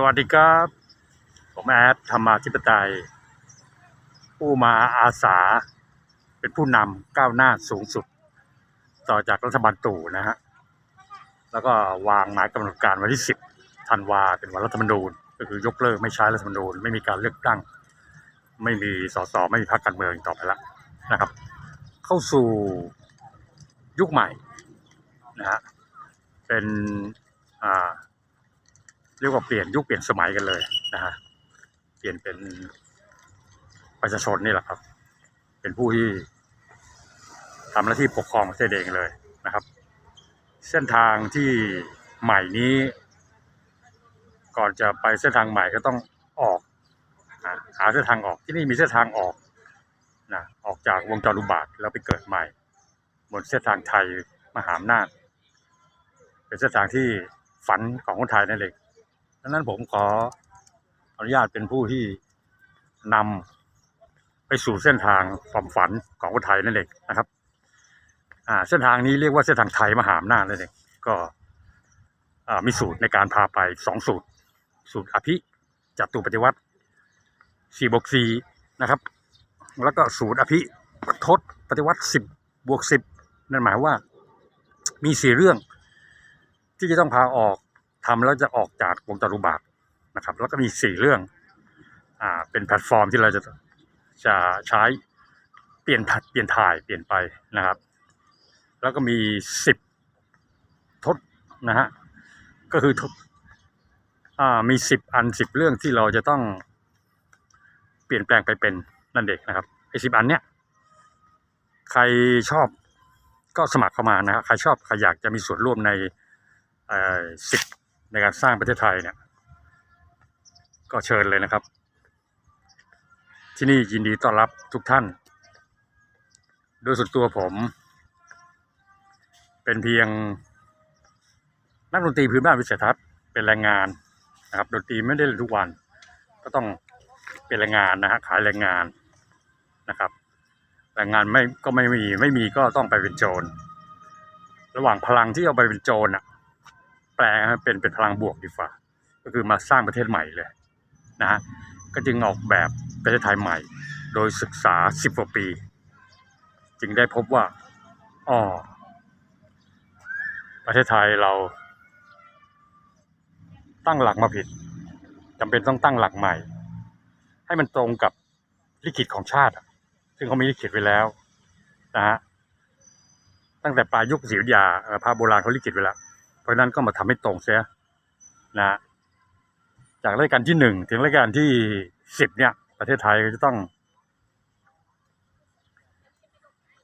สวัสดีครับ ผมแอดธรรมาธิปไตย ผู้มาอาสา เป็นผู้นำก้าวหน้าสูงสุด ต่อจากรัฐบาลตู่นะฮะ แล้วก็วางหมายกำหนดการวันที่ 10ธันวาเป็นวันรัฐธรรมนูญ ก็คือยกเลิกไม่ใช้รัฐธรรมนูญ ไม่มีการเลือกตั้ง ไม่มีสสไม่มีพรรคการเมืองต่อไปแล้วนะครับ เข้าสู่ยุคใหม่นะฮะเป็นอ่า เรียกว่าเปลี่ยนยุคเปลี่ยนสมัยกันเลยนะฮะเปลี่ยนเป็นประชาชนนี่แหละครับ เป็นผู้ที่ทำหน้าที่ปกครองประเทศเองเลยนะครับ เส้นทางที่ใหม่นี้ ก่อนจะไปเส้นทางใหม่ก็ต้องออกหาเส้นทางออกที่นี่มีเส้นทางออกนะออกจากวงจรอุบาทแล้วไปเกิดใหม่บนเส้นทางไทยมหาอำนาจ เป็นเส้นทางที่ฝันของคนไทยนั่นเอง ดังนั้นผมขออนุญาตเป็นผู้ที่นำไปสู่เส้นทางความฝันของคนไทยนั่นเองนะครับ อ่า เส้นทางนี้เรียกว่าเส้นทางไทยมหาอำนาจนั่นเองก็มีสูตรในการพาไปสองสูตร สูตรอภิจัตุปฏิวัติสี่บวกสี่นะครับ แล้วก็สูตรอภิทศปฏิวัติสิบบวกสิบนั่นหมายว่า มีสี่เรื่องที่จะต้องพาออก ทำแล้วจะออกจากวงจรอุบาทนะครับ แล้วก็มีสี่เรื่องอ่าเป็นแพลตฟอร์มที่เราจะจะใช้เปลี่ยนผัดเปลี่ยนถ่ายเปลี่ยนไปนะครับ แล้วก็มีสิบทศนะฮะก็คือทศอ่ามีสิบอันสิบเรื่องที่เราจะต้องเปลี่ยนแปลงไปเป็นนั่นเองนะครับไอ้สิบอันเนี้ยใครชอบก็สมัครเข้ามานะฮะใครชอบใครอยากจะมีส่วนร่วมในสิทธิ์ ในการสร้างประเทศไทยเนี่ย ก็เชิญเลยนะครับ ที่นี่ยินดีต้อนรับทุกท่าน โดยส่วนตัวผม เป็นเพียง นักดนตรีพื้นบ้านวิสัยทัศน์เป็นแรงงานนะครับดนตรีไม่ได้เล่นทุกวัน ก็ต้องเป็นแรงงานนะฮะขายแรงงานนะครับแรงงานไม่ก็ไม่มีไม่มีก็ต้องไปเป็นโจร ระหว่างพลังที่เอาไปเป็นโจรอะ แปลให้เป็นเป็นพลังบวกดีกว่า ก็คือมาสร้างประเทศใหม่เลยนะฮะก็จึงออกแบบประเทศไทยใหม่ โดยศึกษาสิบกว่าปี จึงได้พบว่าอ๋อประเทศไทยเรา ตั้งหลักมาผิดจำเป็นต้องตั้งหลักใหม่ ให้มันตรงกับลิขิตของชาติ ซึ่งเขามีลิขิตไว้แล้วนะฮะตั้งแต่ปลายยุคศรีอยุธยาพระโบราณเขาลิขิตไว้แล้ว ราะนั้นก็มาทำให้ตรงเสียนะจากรายการที่หนึ่งถึงรายการที่สิบเนี่ย ประเทศไทยก็จะต้อง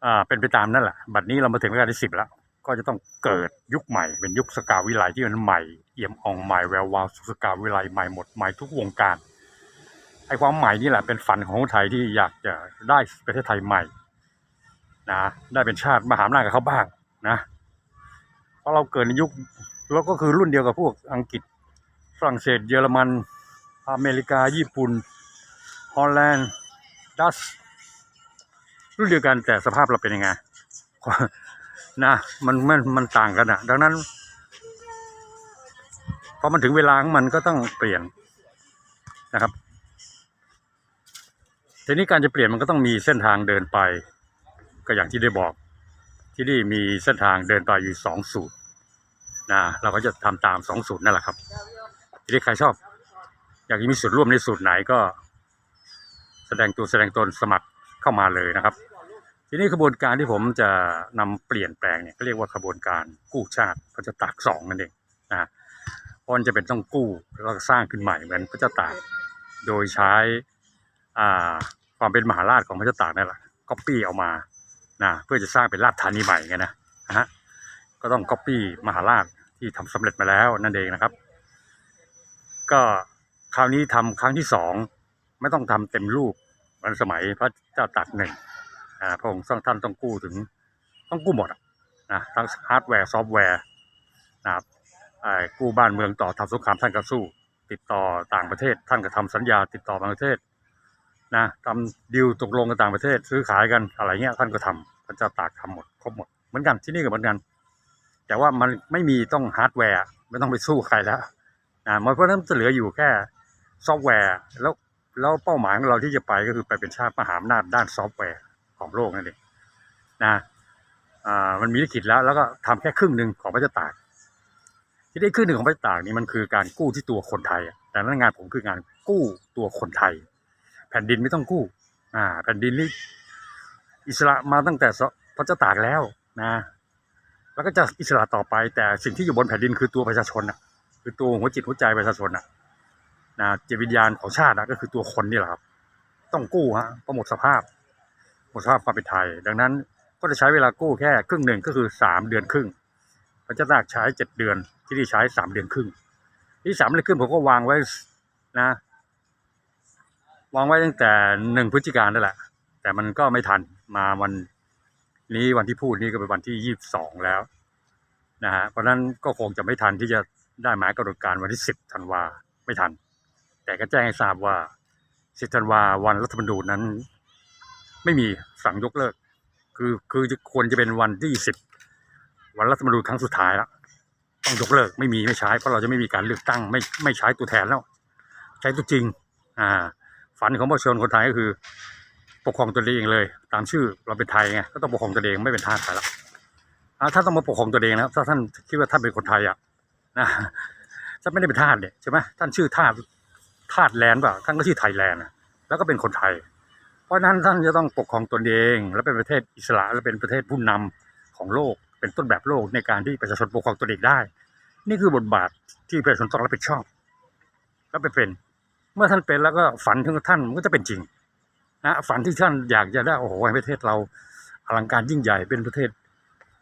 อ่าเป็นไปตามนั่นแหละบัดนี้เรามาถึงรายการที่สิบแล้ว ก็จะต้องเกิดยุคใหม่ เป็นยุคสกาวิไลที่มันใหม่เอี่ยมอ่องใหม่แวววาวสกาวิไลใหม่หมดใหม่ทุกวงการไอ้ความใหม่นี่แหละเป็นฝันของคนไทยที่อยากจะได้ประเทศไทยใหม่นะได้เป็นชาติมหาอำนาจกับเขาบ้างนะ เพราะเราเกิดในยุคเราก็คือรุ่นเดียวกับพวกอังกฤษฝรั่งเศสเยอรมันอเมริกาญี่ปุ่นฮอลแลนด์ดัชรุ่นเดียวกันแต่สภาพเราเป็นยังไงนะมันมันมันต่างกันอะดังนั้นพอมันถึงเวลาของมันก็ต้องเปลี่ยนนะครับทีนี้การจะเปลี่ยนมันก็ต้องมีเส้นทางเดินไป ก็อย่างที่ได้บอก ที่นี่มีเส้นทางเดินไปอยู่สองสูตรนะเราก็จะทำตามสองสูตรนั่นแหละครับทีนี้ใครชอบ อยากมีส่วนร่วมในสูตรไหนก็ แสดงตัวแสดงตนสมัครเข้ามาเลยนะครับ ทีนี้ขบวนการที่ผมจะนำเปลี่ยนแปลงเนี่ยก็เรียกว่าขบวนการกู้ชาติพระเจ้าตากสองนั่นเองนะพราะมันจะเป็นต้องกู้แล้วก็สร้างขึ้นใหม่เหมือนพระเจ้าตากโดยใช้ความเป็นมหาราชของพระเจ้าตากนั่นแหละก๊อปปี้เอามา นะเพื่อจะสร้างเป็นราชธานีใหม่ไงนะนะฮะก็ต้องก๊อปปี้มหาราชที่ทำสำเร็จมาแล้วนั่นเองนะครับ ก็คราวนี้ทำครั้งที่สองไม่ต้องทำเต็มรูปมือนสมัยพระเจ้าตากหนึ่งอ่าพระองค์ท่านต้องกู้ถึงต้องกู้หมดนะทั้งฮาร์ดแวร์ซอฟต์แวร์นะครับกู้บ้านเมืองต่อทำสงครามท่านก็สู้ ติดต่อต่างประเทศ ท่านก็ทำสัญญาติดต่อต่างประเทศนะทำดีลตกลงกับต่างประเทศซื้อขายกันอะไรเงี้ยท่านก็ทำ พระเจ้าตากทำหมดครบหมดเหมือนกันที่นี่ก็เหมือนกัน แต่ว่ามันไม่มีต้องฮาร์ดแวร์ไม่ต้องไปสู้ใครแล้วนะมันเพราะฉะนั้นจะเหลืออยู่แค่ซอฟต์แวร์แล้วแล้วเป้าหมายของเราที่จะไปก็คือไปเป็นชาติมหาอำนาจด้านซอฟต์แวร์ของโลกนั่นเองนะอ่ามันมีลิขิตแล้ว แล้วก็ทำแค่ครึ่งหนึ่งของพระเจ้าตาก ที่ได้ครึ่งหนึ่งของพระเจ้าตากนี่มันคือการกู้ที่ตัวคนไทยแต่นั้นงานผมคืองานกู้ตัวคนไทย แผ่นดินไม่ต้องกู้ อ่า แผ่นดินนี่ อิสระมาตั้งแต่พระเจ้าตากแล้วนะ แล้วก็จะอิสระต่อไปแต่สิ่งที่อยู่บนแผ่นดินคือตัวประชาชนอะคือตัวหัวจิตหัวใจประชาชนอะนะจิตวิญญาณของชาติอะก็คือตัวคนนี่แหละครับ ต้องกู้ฮะเพระหมดสภาพหมดสภาพความเป็นไทย ดังนั้นก็จะใช้เวลากู้แค่ครึ่งหนึ่งก็คือสามเดือนครึ่งพระเจ้าตากใช้เจ็ดเดือน ที่นี่ใช้สามเดือนครึ่งที่สามเดือนครึ่งผมก็วางไว้นะวางไว้ตั้งแต่หนึ่งพฤศจิกายนนั่นแหละ แต่มันก็ไม่ทันมาวันนี้วันที่พูดนี่ก็เป็นวันที่ยี่สิบสองแล้วนะฮะเพราะนั้นก็คงจะไม่ทันที่จะได้หมายกำหนดการวันที่สิบธันวาไม่ทัน แต่ก็แจ้งให้ทราบว่าสิบธันวาวันรัฐธรรมนูญนั้น ไม่มีสั่งยกเลิก คือคือจะควรจะเป็นวันที่สิบวันรัฐธรรมนูญครั้งสุดท้ายแล้วต้องยกเลิกไม่มีไม่ใช้ เพราะเราจะไม่มีการเลือกตั้ง ไม่ไม่ใช้ตัวแทนแล้ว ใช้ตัวจริง อ่า ฝันของประชาชนคนไทยก็คือ ปกครองตัวเองเลย ตามชื่อเราเป็นไทยไงก็ต้องปกครองตัวเองไม่เป็นทาสใครแล้วอ่าถ้าต้องมาปกครองตัวเองนะถ้าท่านคิดว่าท่านเป็นคนไทยอะนะท่านไม่ได้เป็นทาสเนี่ยใช่ไหมท่านชื่อทาสทาสแลนด์เปล่าท่านก็ชื่อไทยแลนด์อะแล้วก็เป็นคนไทย เพราะนั้นท่านจะต้องปกครองตนเอง และเป็นประเทศอิสระและเป็นประเทศผู้นำของโลก เป็นต้นแบบโลกในการที่ประชาชนปกครองตนเองได้ นี่คือบทบาทที่ประชาชนต้องรับผิดชอบ แล้วไปเป็น เมื่อท่านเป็นแล้วก็ฝันของท่านมันก็จะเป็นจริง นะฝันที่ท่านอยากจะได้โอ้โหให้ประเทศเราอลังการยิ่งใหญ่เป็นประเทศ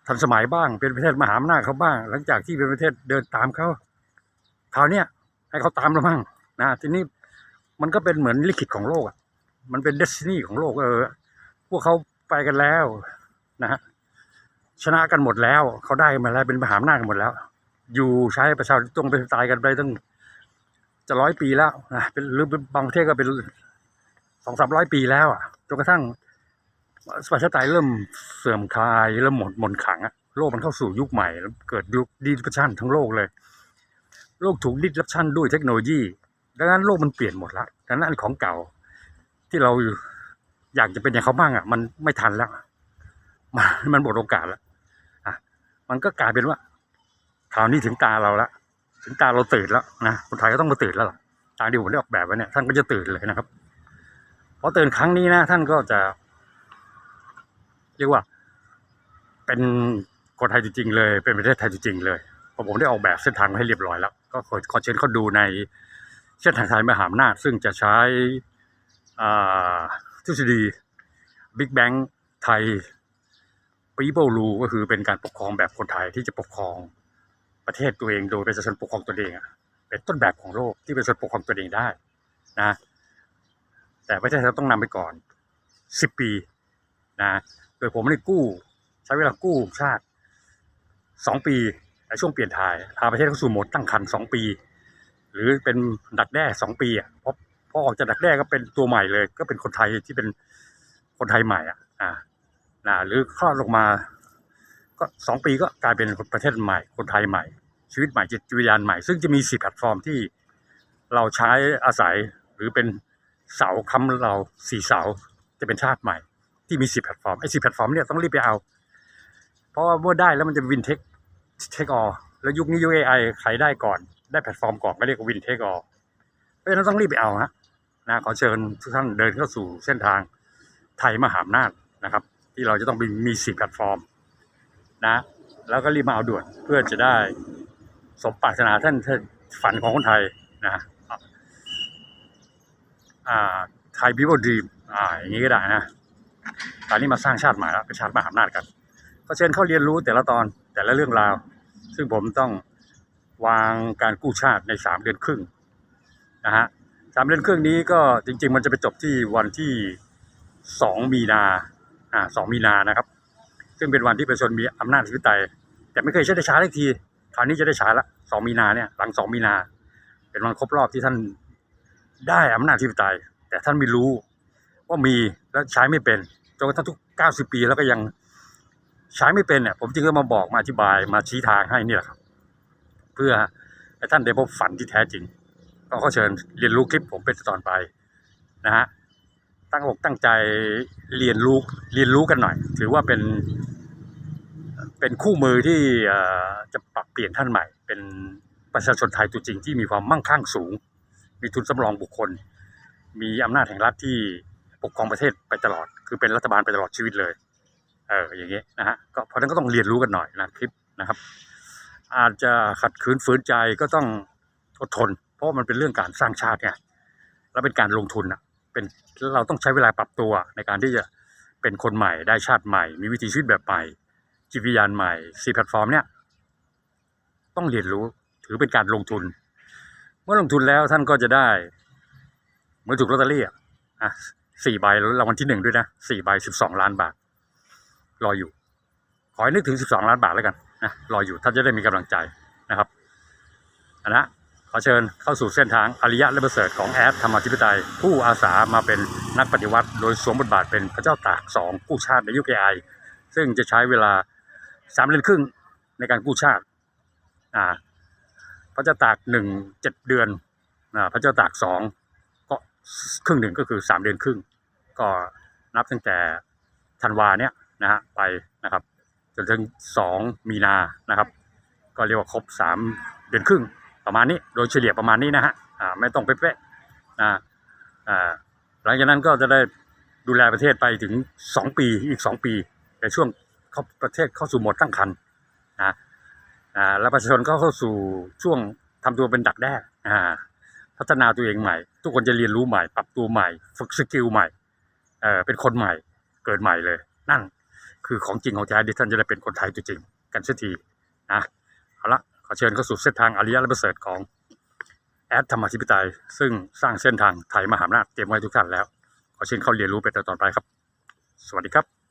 ทันสมัยบ้าง เป็นประเทศมหาอำนาจเขาบ้าง หลังจากที่เป็นประเทศเดินตามเขาคราวเนี้ยให้เขาตามเราบ้างนะทีนี้มันก็เป็นเหมือนลิขิตของโลกอะมันเป็นเดสตินีของโลกเออพวกเขาไปกันแล้วนะฮะชนะกันหมดแล้วเขาได้มาแล้วเป็นมหาอำนาจกันหมดแล้ว อยู่ใช้ประชาธิปไตยเป็นสไตล์กันไปตั้งจะร้อยปีแล้วนะเป็นหรือบางประเทศก็เป็น สองสามร้อยปีแล้วอะจนกระทั่งประชาธิปไตยเริ่มเสื่อมคลายเริ่มหมดหมนขังอะโลกมันเข้าสู่ยุคใหม่แล้วเกิดยุคดิจิทัลทั้งโลกเลย โลกถูกดิจิทัลด้วยเทคโนโลยี ดังนั้นโลกมันเปลี่ยนหมดละดังนั้นของเก่าที่เราอยากจะเป็นอย่างเขาบ้างอะ มันไม่ทันแล้วมันมันหมดโอกาสแล้วอะมันก็กลายเป็นว่าคราวนี้ถึงตาเราละถึงตาเราตื่นแล้วนะคนไทยก็ต้องมาตื่นแล้วล่ะตามที่ผมได้ออกแบบไว้เนี่ยท่านก็จะตื่นเลยนะครับ พอตื่นครั้งนี้นะ ท่านก็จะ เรียกว่า เป็นคนไทยจริงๆเลย เป็นประเทศไทยจริงๆเลยพราะผมได้ออกแบบเส้นทางมาให้เรียบร้อยแล้ว ก็ขอขอเชิญเขาดูในเส้นทางไทยมหาอำนาจซึ่งจะใช้ทฤษฎี Big Bang ไทย People Rule ก็คือเป็นการปกครองแบบคนไทยที่จะปกครองประเทศตัวเองโดยประชาชนปกครองตัวเองเป็นต้นแบบของโลกที่ประชาชนปกครองตัวเองได้นะ แต่ประเทศไทยต้องนำไปก่อน10ปีนะโดยผมได้กู้ ใช้เวลากู้ชาติ2ปีในช่วงเปลี่ยนถ่ายพาประเทศเข้าสู่โหมดตั้งครรภ์2ปี หรือเป็นดักแด้2ปีอะพอพอออกจากดักแด้ก็เป็นตัวใหม่เลย ก็เป็นคนไทยที่เป็นคนไทยใหม่อะอ่านะหรือคลอดลงมา ก็สองปีก็กลายเป็นประเทศใหม่ คนไทยใหม่ ชีวิตใหม่จิตวิญญาณใหม่ ซึ่งจะมีสี่แพลตฟอร์มที่เราใช้อาศัยหรือเป็น เสาค้ำเราสี่เสาจะเป็นชาติใหม่ ที่มีสิบแพลตฟอร์มไอ้สิบแพลตฟอร์มเนี่ยต้องรีบไปเอา เพราะว่าเมื่อได้แล้วมันจะวินเทคเทคออแล้วยุคนี้ยุคเอไอใครได้ก่อน ได้แพลตฟอร์มก่อนก็เรียกว่าวินเทคออเพราะฉะนั้นต้องรีบไปเอาฮะนะขอเชิญทุกท่านเดินเข้าสู่เส้นทางไทยมหาอำนาจนะครับ ที่เราจะต้องมีมีสี่แพลตฟอร์มนะแล้วก็รีบมาเอาด่วนเพื่อจะได้สมปรารถนาท่านท่านฝันของคนไทยนะ อ่าไทยพิวดีมอ่าอย่างนี้ก็ได้นะตอนนี้มาสร้างชาติใหม่แล้วเป็นชาติมหาอำนาจกันก็เชิญเข้าเรียนรู้แต่ละตอนแต่ละเรื่องราว ซึ่งผมต้องวางการกู้ชาติในสามเดือนครึ่งนะฮะสามเดือนครึ่งนี้ก็จริง ๆ มันจะไปจบที่วันที่สองมีนาอ่าสองมีนานะครับ ซึ่งเป็นวันที่ประชาชนมีอำนาจอธิปไตยแต่ไม่เคยใช้ได้ช้าสักทีคราวนี้จะได้ช้าละสองมีนาเนี่ยหลังสองมีนา เป็นวันครบรอบที่ท่าน ได้อำนาจที่ปไตย แต่ท่านไม่รู้ว่ามีแล้วใช้ไม่เป็นจนกระทั่งทุก 90 ปีแล้วก็ยังใช้ไม่เป็นเนี่ยผมจึงก็มาบอกมาอธิบายมาชี้ทางให้นี่แหละครับ เพื่อให้ท่านได้พบฝันที่แท้จริง ก็ขอเชิญเรียนรู้คลิปผมเป็นตอนไปนะฮะตั้งอกตั้งใจเรียนรู้เรียนรู้กันหน่อย ถือว่าเป็น เป็นคู่มือที่จะปรับเปลี่ยนท่านใหม่ เป็นประชาชนไทยตัวจริงที่มีความมั่งคั่งสูง มีทุนสำรองบุคคล มีอำนาจแห่งรัฐที่ปกครองประเทศไปตลอด คือเป็นรัฐบาลไปตลอดชีวิตเลย เอออย่างเงี้ยนะฮะก็เพราะนั้นก็ต้องเรียนรู้กันหน่อยนะคลิปนะครับ อาจจะขัดขืนฝืนใจก็ต้องอดทน เพราะมันเป็นเรื่องการสร้างชาติไงแล้วเป็นการลงทุนอะเป็นเราต้องใช้เวลาปรับตัวในการที่จะเป็นคนใหม่ได้ชาติใหม่ มีวิถีชีวิตแบบใหม่จิตวิญญาณใหม่สี่แพลตฟอร์มเนี่ยต้องเรียนรู้ถือเป็นการลงทุน เมื่อลงทุนแล้วท่านก็จะได้เหมือนถูกลอตเตอรี่อะสี่ใบแล้วรางวัลที่หนึ่งด้วยนะสี่ใบสิบสองล้านบาท รออยู่ ขอให้นึกถึงสิบสองล้านบาทแล้วกันนะรออยู่ท่านจะได้มีกำลังใจนะครับอันนะขอเชิญเข้าสู่เส้นทางอริยะและประเสริฐของแอดธรรมาธิปไตย ผู้อาสามาเป็นนักปฏิวัติ โดยสวมบทบาทเป็นพระเจ้าตากสองกู้ชาติในยุคไอซึ่งจะใช้เวลาสามเดือนครึ่งในการกู้ชาติอ่า พระเจ้าตากหนึ่งเจ็ดเดือนพระเจ้าตากสองก็ครึ่งหนึ่งก็คือสามเดือนครึ่ง ก็นับตั้งแต่ธันวาเนี้ยนะฮะไปนะครับจนถึงสองมีนานะครับ ก็เรียกว่าครบสามเดือนครึ่งประมาณนี้โดยเฉลี่ยประมาณนี้นะฮะอ่าไม่ต้องเป๊ะๆนะอ่าหลังจากนั้นก็จะได้ดูแลประเทศไปถึงสองปีอีกสองปี ในช่วงเขาประเทศเข้าสู่โหมดตั้งครรภ์น อ่าแล้วประชาชนก็เข้าสู่ช่วงทำตัวเป็นดักแด้อ่า พัฒนาตัวเองใหม่ ทุกคนจะเรียนรู้ใหม่ ปรับตัวใหม่ ฝึกสกิลใหม่เออเป็นคนใหม่เกิดใหม่เลย นั่นคือของจริงของแท้ที่ท่านจะได้เป็นคนไทยจริงกันสักทีนะเอาละขอเชิญเข้าสู่เส้นทางอริยะและประเสริฐของแอดธรรมธิปไตย ซึ่งสร้างเส้นทางไทยมหาอำนาจเตรียมไว้ทุกท่านแล้ว ขอเชิญเข้าเรียนรู้ไปตอนต่อไปครับ สวัสดีครับ